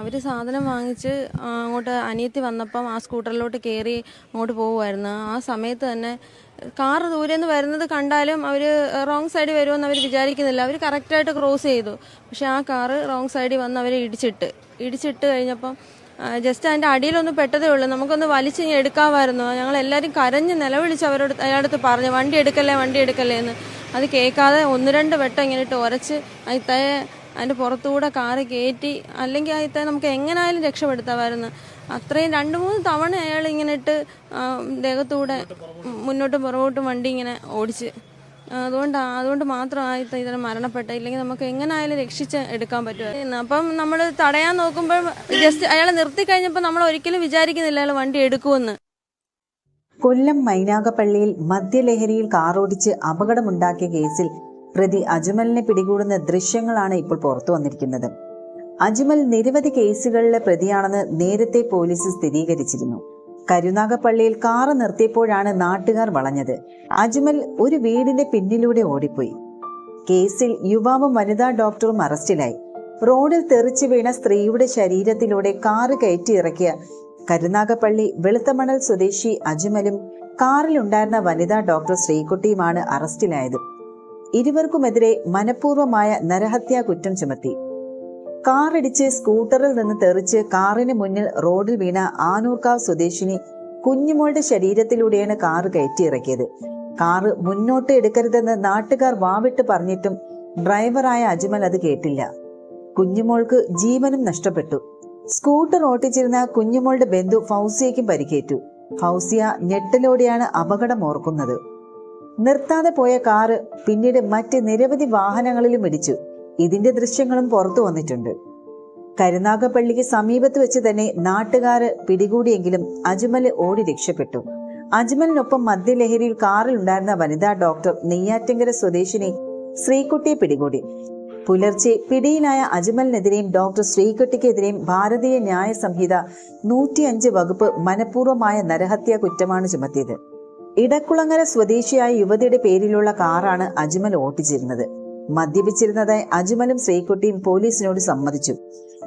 അവർ സാധനം വാങ്ങിച്ച് അങ്ങോട്ട് അനിയത്തി വന്നപ്പം ആ സ്കൂട്ടറിലോട്ട് കയറി അങ്ങോട്ട് പോകുമായിരുന്നു ആ സമയത്ത് തന്നെ കാറ് ദൂരെ നിന്ന് വരുന്നത് കണ്ടാലും അവർ റോങ് സൈഡിൽ വരുമെന്ന് അവർ വിചാരിക്കുന്നില്ല. അവർ കറക്റ്റായിട്ട് ക്രോസ് ചെയ്തു. പക്ഷെ ആ കാറ് റോങ് സൈഡിൽ വന്ന് അവരെ ഇടിച്ചിട്ട്. ഇടിച്ചിട്ട് കഴിഞ്ഞപ്പം ജസ്റ്റ് അതിന്റെ അടിയിലൊന്ന് പെട്ടതേ ഉള്ളൂ. നമുക്കൊന്ന് വലിച്ച് ഇനി എടുക്കാമായിരുന്നു. ഞങ്ങൾ എല്ലാവരും കരഞ്ഞ് നിലവിളിച്ച് അവരോട് അയാളടുത്ത് പറഞ്ഞു വണ്ടി എടുക്കല്ലേ വണ്ടി എടുക്കല്ലേ എന്ന്. അത് കേൾക്കാതെ ഒന്ന് രണ്ട് വെട്ടം ഇങ്ങനെ ഇട്ട് ഉരച്ച് അതിത്തയെ അതിന്റെ പുറത്തുകൂടെ കാറ് കയറ്റി അല്ലെങ്കിൽ അതിത്തെ നമുക്ക് എങ്ങനായാലും രക്ഷപ്പെടുത്താമായിരുന്നു. അത്രയും രണ്ട് മൂന്ന് തവണ അയാൾ ഇങ്ങനെ ഇട്ട് ദേഹത്തൂടെ മുന്നോട്ടും പുറകോട്ടും വണ്ടി ഇങ്ങനെ ഓടിച്ച്. അതുകൊണ്ട് അതുകൊണ്ട് മാത്രം ആയിട്ട് ഇതിനെ മരണപ്പെട്ട ഇല്ലെങ്കിൽ നമുക്ക് എങ്ങനായാലും രക്ഷിച്ച് എടുക്കാൻ പറ്റുമായിരുന്നു. അപ്പം നമ്മൾ തടയാൻ നോക്കുമ്പോൾ ജസ്റ്റ് അയാളെ നിർത്തി കഴിഞ്ഞപ്പോൾ നമ്മൾ ഒരിക്കലും വിചാരിക്കുന്നില്ല അയാൾ വണ്ടി എടുക്കുമെന്ന്. കൊല്ലം മൈനാഗപ്പള്ളിയിൽ മദ്യലഹരിയിൽ കാറോടിച്ച് അപകടമുണ്ടാക്കിയ കേസിൽ പ്രതി അജ്മലിനെ പിടികൂടുന്ന ദൃശ്യങ്ങളാണ് ഇപ്പോൾ പുറത്തു വന്നിരിക്കുന്നത്. അജ്മൽ നിരവധി കേസുകളിലെ പ്രതിയാണെന്ന് നേരത്തെ പോലീസ് സ്ഥിരീകരിച്ചിരുന്നു. കരുനാഗപ്പള്ളിയിൽ കാറ് നിർത്തിയപ്പോഴാണ് നാട്ടുകാർ വളഞ്ഞത്. അജ്മൽ ഒരു വീടിന്റെ പിന്നിലൂടെ ഓടിപ്പോയി. കേസിൽ യുവാവും വനിതാ ഡോക്ടറും അറസ്റ്റിലായി. റോഡിൽ തെറിച്ചു വീണ സ്ത്രീയുടെ ശരീരത്തിലൂടെ കാറ് കയറ്റി ഇറക്കിയ കരുനാഗപ്പള്ളി വെളുത്തമണൽ സ്വദേശി അജ്മലും കാറിലുണ്ടായിരുന്ന വനിതാ ഡോക്ടർ ശ്രീകുട്ടിയുമാണ് അറസ്റ്റിലായത്. ഇരുവർക്കുമെതിരെ മനഃപൂർവമായ നരഹത്യാ കുറ്റം ചുമത്തി. കാറിടിച്ച് സ്കൂട്ടറിൽ നിന്ന് തെറിച്ച് കാറിന് മുന്നിൽ റോഡിൽ വീണ ആനൂർക്കാവ് സ്വദേശിനി കുഞ്ഞുമോളുടെ ശരീരത്തിലൂടെയാണ് കാറ് കയറ്റിയിറക്കിയത്. കാറ് മുന്നോട്ട് എടുക്കരുതെന്ന് നാട്ടുകാർ വാവിട്ട് പറഞ്ഞിട്ടും ഡ്രൈവറായ അജ്മൽ അത് കേട്ടില്ല. കുഞ്ഞുമോൾക്ക് ജീവനും നഷ്ടപ്പെട്ടു. സ്കൂട്ടർ ഓട്ടിച്ചിരുന്ന കുഞ്ഞുമോളുടെ ബന്ധു ഫൗസിയയ്ക്കും പരിക്കേറ്റു. ഫൗസിയ ഞെട്ടലോടെയാണ് അപകടം ഓർക്കുന്നത്. നിർത്താതെ പോയ കാറ് പിന്നീട് മറ്റ് നിരവധി വാഹനങ്ങളിലും ഇടിച്ചു. ഇതിന്റെ ദൃശ്യങ്ങളും പുറത്തു വന്നിട്ടുണ്ട്. കരുനാഗപ്പള്ളിക്ക് സമീപത്ത് വെച്ച് തന്നെ നാട്ടുകാര് പിടികൂടിയെങ്കിലും അജ്മൽ ഓടി രക്ഷപ്പെട്ടു. അജ്മലിനൊപ്പം മദ്യലഹരിയിൽ കാറിൽ ഉണ്ടായിരുന്ന വനിതാ ഡോക്ടർ നെയ്യാറ്റിങ്കര സ്വദേശിനി ശ്രീകുട്ടിയെ പിടികൂടി. പുലർച്ചെ പിടിയിലായ അജ്മലിനെതിരെയും ഡോക്ടർ ശ്രീകുട്ടിക്കെതിരെയും ഭാരതീയ ന്യായ സംഹിത നൂറ്റിയഞ്ച് വകുപ്പ് മനഃപൂർവമായ നരഹത്യാ കുറ്റമാണ് ചുമത്തിയത്. ഇടക്കുളങ്ങര സ്വദേശിയായ യുവതിയുടെ പേരിലുള്ള കാറാണ് അജ്മൽ ഓട്ടിച്ചിരുന്നത് മദ്യപിച്ചിരുന്നതായി അജ്മലും ശ്രീകുട്ടിയും പോലീസിനോട് സമ്മതിച്ചു.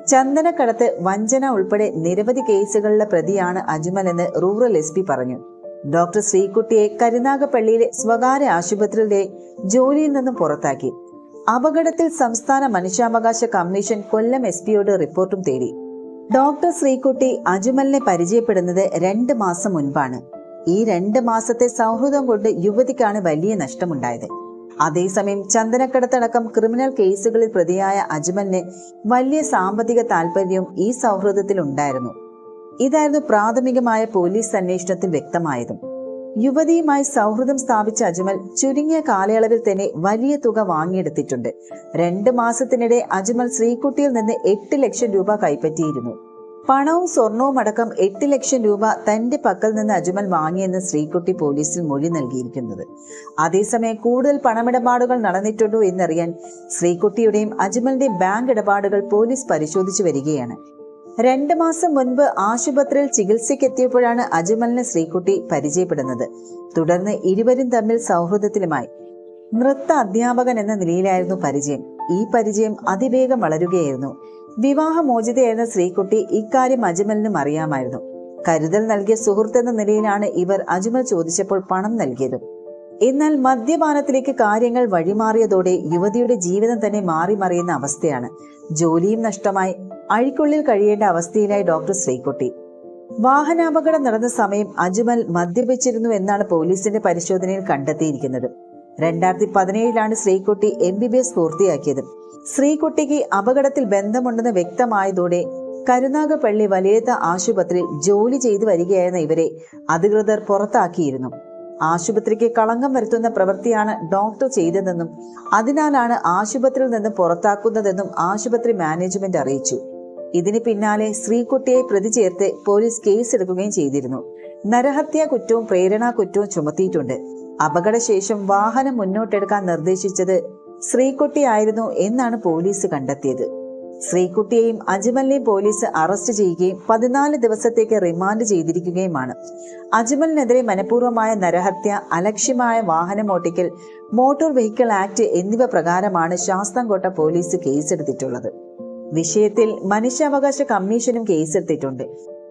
ചന്ദനക്കടത്ത് വഞ്ചന ഉൾപ്പെടെ നിരവധി കേസുകളിലെ പ്രതിയാണ് അജ്മൽ എന്ന് റൂറൽ എസ് പി പറഞ്ഞു. ഡോക്ടർ ശ്രീകുട്ടിയെ കരുനാഗപ്പള്ളിയിലെ സ്വകാര്യ ആശുപത്രിയിലെ ജോലിയിൽ നിന്നും പുറത്താക്കി. അപകടത്തിൽ സംസ്ഥാന മനുഷ്യാവകാശ കമ്മീഷൻ കൊല്ലം എസ് പിയോട് റിപ്പോർട്ടും തേടി. ഡോക്ടർ ശ്രീകുട്ടി അജ്മലിനെ പരിചയപ്പെടുന്നത് രണ്ട് മാസം മുൻപാണ്. ഈ രണ്ട് മാസത്തെ സൗഹൃദം കൊണ്ട് യുവതിക്കാണ് വലിയ നഷ്ടമുണ്ടായത്. അതേസമയം ചന്ദനക്കടത്തടക്കം ക്രിമിനൽ കേസുകളിൽ പ്രതിയായ അജ്മലിന് വലിയ സാമ്പത്തിക താല്പര്യവും ഈ സൗഹൃദത്തിൽ ഉണ്ടായിരുന്നു. ഇതായിരുന്നു പ്രാഥമികമായ പോലീസ് അന്വേഷണത്തിൽ വ്യക്തമായതും. യുവതിയുമായി സൗഹൃദം സ്ഥാപിച്ച അജ്മൽ ചുരുങ്ങിയ കാലയളവിൽ തന്നെ വലിയ തുക വാങ്ങിയെടുത്തിട്ടുണ്ട്. രണ്ട് മാസത്തിനിടെ അജ്മൽ ശ്രീകുട്ടിയിൽ നിന്ന് എട്ട് ലക്ഷം രൂപ കൈപ്പറ്റിയിരുന്നു. പണവും സ്വർണവും അടക്കം എട്ട് ലക്ഷം രൂപ തന്റെ പക്കൽ നിന്ന് അജ്മൽ വാങ്ങിയെന്ന് ശ്രീകുട്ടി പോലീസിൽ മൊഴി നൽകിയിരിക്കുന്നത്. അതേസമയം കൂടുതൽ പണമിടപാടുകൾ നടന്നിട്ടുണ്ടോ എന്നറിയാൻ ശ്രീകുട്ടിയുടെയും അജ്മലിന്റെയും ബാങ്ക് ഇടപാടുകൾ പോലീസ് പരിശോധിച്ചു വരികയാണ്. രണ്ട് മാസം മുൻപ് ആശുപത്രിയിൽ ചികിത്സയ്ക്കെത്തിയപ്പോഴാണ് അജ്മലിനെ ശ്രീകുട്ടി പരിചയപ്പെടുന്നത്. തുടർന്ന് ഇരുവരും തമ്മിൽ സൗഹൃദത്തിലുമായി. നൃത്ത അധ്യാപകൻ എന്ന നിലയിലായിരുന്നു പരിചയം. ഈ പരിചയം അതിവേഗം വളരുകയായിരുന്നു. വിവാഹമോചിതയായിരുന്ന ശ്രീകുട്ടി ഇക്കാര്യം അജ്മലിനും അറിയാമായിരുന്നു. കരുതൽ നൽകിയ സുഹൃത്ത് എന്ന നിലയിലാണ് ഇവർ അജ്മൽ ചോദിച്ചപ്പോൾ പണം നൽകിയതും. എന്നാൽ മദ്യപാനത്തിലേക്ക് കാര്യങ്ങൾ വഴിമാറിയതോടെ യുവതിയുടെ ജീവിതം തന്നെ മാറി മറിയുന്ന അവസ്ഥയാണ്. ജോലിയും നഷ്ടമായി. അഴിക്കുള്ളിൽ കഴിയേണ്ട അവസ്ഥയിലായി ഡോക്ടർ ശ്രീകുട്ടി. വാഹനാപകടം നടന്ന സമയം അജ്മൽ മദ്യപിച്ചിരുന്നു എന്നാണ് പോലീസിന്റെ പരിശോധനയിൽ കണ്ടെത്തിയിരിക്കുന്നത്. രണ്ടായിരത്തി പതിനേഴിലാണ് Sreekutty M B B S പൂർത്തിയാക്കിയത്. ശ്രീകുട്ടിക്ക് അപകടത്തിൽ ബന്ധമുണ്ടെന്ന് വ്യക്തമായതോടെ കരുനാഗപ്പള്ളി വലിയത്ത ആശുപത്രിയിൽ ജോലി ചെയ്തു വരികയായിരുന്ന ഇവരെ അധികൃതർ പുറത്താക്കിയിരുന്നു. ആശുപത്രിക്ക് കളങ്കം വരുത്തുന്ന പ്രവൃത്തിയാണ് ഡോക്ടർ ചെയ്തതെന്നും അതിനാലാണ് ആശുപത്രിയിൽ നിന്ന് പുറത്താക്കുന്നതെന്നും ആശുപത്രി മാനേജ്മെന്റ് അറിയിച്ചു. ഇതിന് പിന്നാലെ ശ്രീകുട്ടിയെ പ്രതി ചേർത്ത് പോലീസ് കേസെടുക്കുകയും ചെയ്തിരുന്നു. നരഹത്യാ കുറ്റവും പ്രേരണാ കുറ്റവും ചുമത്തിയിട്ടുണ്ട്. അപകടശേഷം വാഹനം മുന്നോട്ടെടുക്കാൻ നിർദ്ദേശിച്ചത് ശ്രീകുട്ടിയായിരുന്നു എന്നാണ് പോലീസ് കണ്ടെത്തിയത്. ശ്രീകുട്ടിയെയും അജ്മലിനെയും പോലീസ് അറസ്റ്റ് ചെയ്യുകയും പതിനാല് ദിവസത്തേക്ക് റിമാൻഡ് ചെയ്തിരിക്കുകയുമാണ്. അജ്മലിനെതിരെ മനഃപൂർവമായ നരഹത്യ അലക്ഷ്യമായ വാഹനമോട്ടിക്കൽ മോട്ടോർ വെഹിക്കിൾ ആക്ട് എന്നിവ പ്രകാരമാണ് ശാസ്താംകോട്ട പോലീസ് കേസെടുത്തിട്ടുള്ളത്. വിഷയത്തിൽ മനുഷ്യാവകാശ കമ്മീഷനും കേസെടുത്തിട്ടുണ്ട്.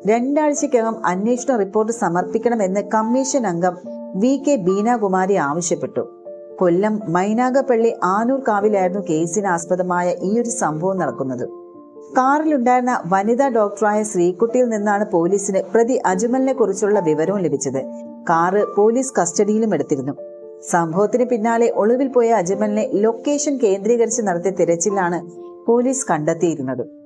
രണ്ടാഴ്ചക്കകം അന്വേഷണ റിപ്പോർട്ട് സമർപ്പിക്കണമെന്ന് കമ്മീഷൻ അംഗം വി കെ ബീനാകുമാരി ആവശ്യപ്പെട്ടു. കൊല്ലം മൈനാഗപ്പള്ളി ആനൂർ കാവിലായിരുന്നു കേസിന് ആസ്പദമായ ഈ ഒരു സംഭവം നടക്കുന്നത്. കാറിലുണ്ടായിരുന്ന വനിതാ ഡോക്ടറായ ശ്രീകുട്ടിയിൽ നിന്നാണ് പോലീസിന് പ്രതി അജ്മലിനെ കുറിച്ചുള്ള വിവരവും ലഭിച്ചത്. കാറ് പോലീസ് കസ്റ്റഡിയിലും എടുത്തിരുന്നു. സംഭവത്തിന് പിന്നാലെ ഒളിവിൽ പോയ അജ്മലിനെ ലൊക്കേഷൻ കേന്ദ്രീകരിച്ച് നടത്തിയ തിരച്ചിലാണ് പോലീസ് കണ്ടെത്തിയിരുന്നത്.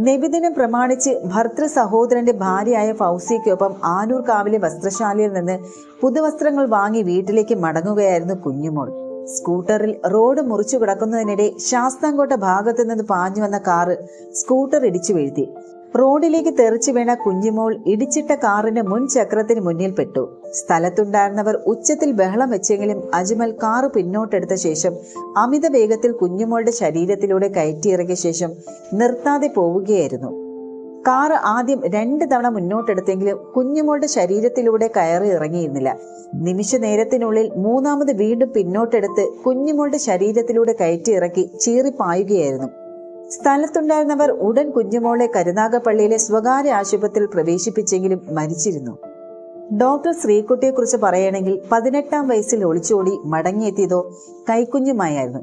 നബിദിനം പ്രമാണിച്ച് ഭർത്തൃ സഹോദരന്റെ ഭാര്യയായ ഫൗസിക്കൊപ്പം ആനൂർ കാവിലെ വസ്ത്രശാലയിൽ നിന്ന് പുതുവസ്ത്രങ്ങൾ വാങ്ങി വീട്ടിലേക്ക് മടങ്ങുകയായിരുന്നു കുഞ്ഞുമോൾ. സ്കൂട്ടറിൽ റോഡ് മുറിച്ചു കിടക്കുന്നതിനിടെ ശാസ്താംകോട്ട ഭാഗത്തു നിന്ന് പാഞ്ഞു വന്ന കാറ് സ്കൂട്ടർ ഇടിച്ചു വീഴ്ത്തി. റോഡിലേക്ക് തെറിച്ചു വീണ കുഞ്ഞിമോൾ ഇടിച്ചിട്ട കാറിന്റെ മുൻ ചക്രത്തിന് മുന്നിൽ പെട്ടു. സ്ഥലത്തുണ്ടായിരുന്നവർ ഉച്ചത്തിൽ ബഹളം വെച്ചെങ്കിലും അജ്മൽ കാറ് പിന്നോട്ടെടുത്ത ശേഷം അമിത വേഗത്തിൽ കുഞ്ഞുമോളുടെ ശരീരത്തിലൂടെ കയറ്റിയിറങ്ങിയ ശേഷം നിർത്താതെ പോവുകയായിരുന്നു. കാറ് ആദ്യം രണ്ട് തവണ മുന്നോട്ടെടുത്തെങ്കിലും കുഞ്ഞുമോളുടെ ശരീരത്തിലൂടെ കയറി ഇറങ്ങിയിരുന്നില്ല. നിമിഷ നേരത്തിനുള്ളിൽ മൂന്നാമത് വീണ്ടും പിന്നോട്ടെടുത്ത് കുഞ്ഞുമോളുടെ ശരീരത്തിലൂടെ കയറ്റി ഇറക്കി ചീറിപ്പായുകയായിരുന്നു. സ്ഥലത്തുണ്ടായിരുന്നവർ ഉടൻ കുഞ്ഞുമോളെ കരുനാഗപ്പള്ളിയിലെ സ്വകാര്യ ആശുപത്രിയിൽ പ്രവേശിപ്പിച്ചെങ്കിലും മരിച്ചിരുന്നു. ഡോക്ടർ ശ്രീകുട്ടിയെക്കുറിച്ച് പറയുകയാണെങ്കിൽ പതിനെട്ടാം വയസ്സിൽ ഒളിച്ചോടി മടങ്ങിയെത്തിയതോ കൈക്കുഞ്ഞുമായിരുന്നു.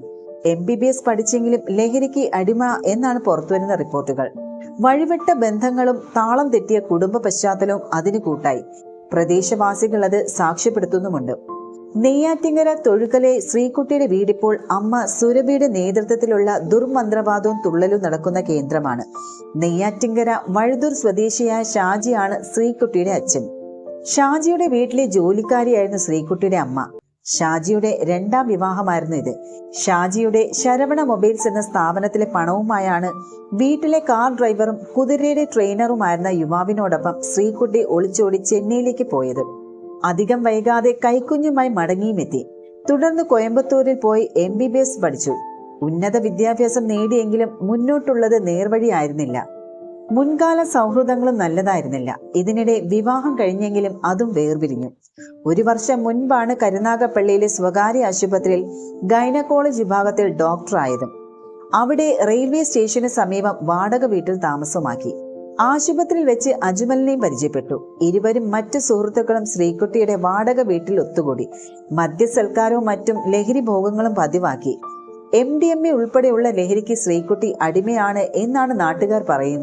എം ബി ബി എസ് പഠിച്ചെങ്കിലും ലഹരിക്ക് അടിമ എന്നാണ് പുറത്തുവരുന്ന റിപ്പോർട്ടുകൾ. വഴിവിട്ട ബന്ധങ്ങളും താളം തെറ്റിയ കുടുംബ പശ്ചാത്തലവും അതിന് കൂട്ടായി. പ്രദേശവാസികൾ അത് സാക്ഷ്യപ്പെടുത്തുന്നുമുണ്ട്. നെയ്യാറ്റിങ്കര തൊഴുകലെ ശ്രീകുട്ടിയുടെ വീടിപ്പോൾ അമ്മ സുരഭിയുടെ നേതൃത്വത്തിലുള്ള ദുർമന്ത്രവാദവും തുള്ളലും നടക്കുന്ന കേന്ദ്രമാണ്. നെയ്യാറ്റിങ്കര വഴുതൂർ സ്വദേശിയായ ഷാജിയാണ് ശ്രീകുട്ടിയുടെ അച്ഛൻ. ഷാജിയുടെ വീട്ടിലെ ജോലിക്കാരിയായിരുന്നു ശ്രീകുട്ടിയുടെ അമ്മ. ഷാജിയുടെ രണ്ടാം വിവാഹമായിരുന്നു ഇത്. ഷാജിയുടെ ശരവണ മൊബൈൽസ് എന്ന സ്ഥാപനത്തിലെ പണവുമായാണ് വീട്ടിലെ കാർ ഡ്രൈവറും കുതിരയുടെ ട്രെയിനറുമായിരുന്ന യുവാവിനോടൊപ്പം ശ്രീകുട്ടി ഒളിച്ചോടി ചെന്നൈയിലേക്ക് പോയത്. അധികം വൈകാതെ കൈക്കുഞ്ഞുമായി മടങ്ങിയുമെത്തി. തുടർന്ന് കോയമ്പത്തൂരിൽ പോയി എം ബി ബി എസ് പഠിച്ചു. ഉന്നത വിദ്യാഭ്യാസം നേടിയെങ്കിലും മുന്നോട്ടുള്ളത് നേർവഴിയായിരുന്നില്ല. മുൻകാല സൗഹൃദങ്ങളും നല്ലതായിരുന്നില്ല. ഇതിനിടെ വിവാഹം കഴിഞ്ഞെങ്കിലും അതും വേർപിരിഞ്ഞു. ഒരു വർഷം മുൻപാണ് കരുനാഗപ്പള്ളിയിലെ സ്വകാര്യ ആശുപത്രിയിൽ ഗൈനക്കോളജ് വിഭാഗത്തിൽ ഡോക്ടറായതും. അവിടെ റെയിൽവേ സ്റ്റേഷന് സമീപം വാടക വീട്ടിൽ താമസമാക്കി. ആശുപത്രിയിൽ വെച്ച് അജ്മലിനെയും പരിചയപ്പെട്ടു. ഇരുവരും മറ്റു സുഹൃത്തുക്കളും ശ്രീകുട്ടിയുടെ വാടക വീട്ടിൽ ഒത്തുകൂടി. മദ്യസൽക്കാരവും മറ്റും ലഹരി ഭോഗങ്ങളും പതിവാക്കി. എം ഡി എം എ ഉൾപ്പെടെയുള്ള ലഹരിക്ക് ശ്രീകുട്ടി അടിമയാണ് എന്നാണ് നാട്ടുകാർ പറയുന്നത്.